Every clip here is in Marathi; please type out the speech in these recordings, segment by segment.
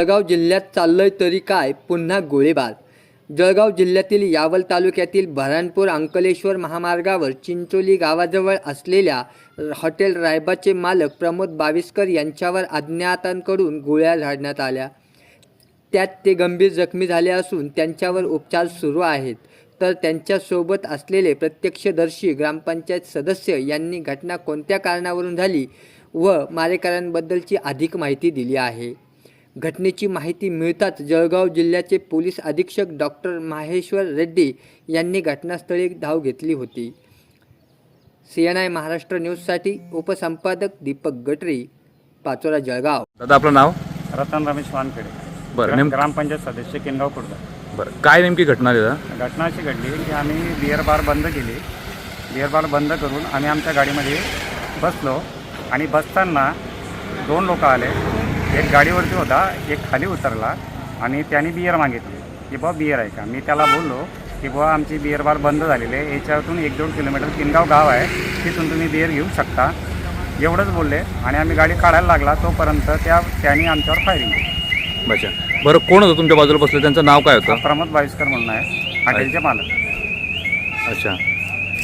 जळगाव जिल्ह्यात चाललंय तरी काय? पुन्हा गोळीबार. जळगाव जिल्ह्यातील यावल तालुक्यातील भरणपूर अंकलेश्वर महामार्गावर चिंचोली गावाजवळ असलेल्या हॉटेल रायबाचे मालक प्रमोद बाविस्कर यांच्यावर अज्ञातांकडून गोळ्या झाडण्यात आल्या. त्यात ते गंभीर जखमी झाले असून त्यांच्यावर उपचार सुरू आहेत. तर त्यांच्यासोबत असलेले प्रत्यक्षदर्शी ग्रामपंचायत सदस्य यांनी घटना कोणत्या कारणावरून झाली व मारेकऱ्यांबद्दलची अधिक माहिती दिली आहे. घटनेची माहिती मिळताच जळगाव जिल्ह्याचे पोलीस अधीक्षक डॉक्टर माहेश्वर रेड्डी यांनी घटनास्थळी धाव घेतली होती. सी एन आय महाराष्ट्र न्यूजसाठी उपसंपादक दीपक गटरी पाचोरा जळगाव. दादा आपलं नाव? रतन रमेश वानखेडे. बरं नेम ग्रामपंचायत सदस्य किनगाव खुर्द. बरं काय नेमकी घटना आहे दादा? घटना अशी घडली की आम्ही बिअर बार बंद केली. बिअर बार बंद करून आम्ही आमच्या गाडीमध्ये बसलो आणि बसताना दोन लोक आले. एक गाडीवरती होता एक खाली उतरला आणि त्याने बिअर मागितली. की बुवा बिअर आहे का? मी त्याला बोललो की बुवा आमची बिअर बार बंद झालेली आहे. याच्यातून एक दोन किलोमीटर किनगाव गाव आहे. तिथून तुम्ही बिअर घेऊ शकता. एवढंच बोलले आणि आम्ही गाडी काढायला लागला. तोपर्यंत त्या त्यांनी आमच्यावर फायरिंग केली. अच्छा. बरं कोण होतं तुमच्या बाजूला बसलं? त्यांचं नाव काय होतं? प्रमोद बाविस्कर म्हणून आहे. हॉटेलचे मालक. अच्छा.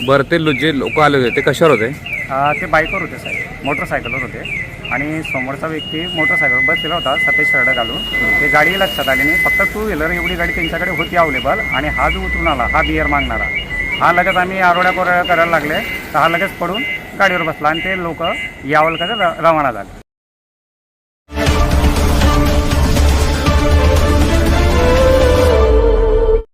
बरं ते लो- जे लोक आले होते ते कशावर होते? अ, ते बाईकवर होते साहेब. मोटरसायकलवर होते. आणि समोरचा व्यक्ती मोटरसायकलवर बसलेला होता सफेद शर्ट घालून. ते गाडी लक्षात आली नाही. फक्त टू व्हीलर एवढी गाडी त्यांच्याकडे होती अवेलेबल आणि हा जो उतरून आला हा बिअर मागणारा. हा लगेच आम्ही आरोड्या कोरड्या करायला लागले तर हा लगेच पडून गाडीवर बसला आणि ते लोक यावलकडे र रवाना झाले.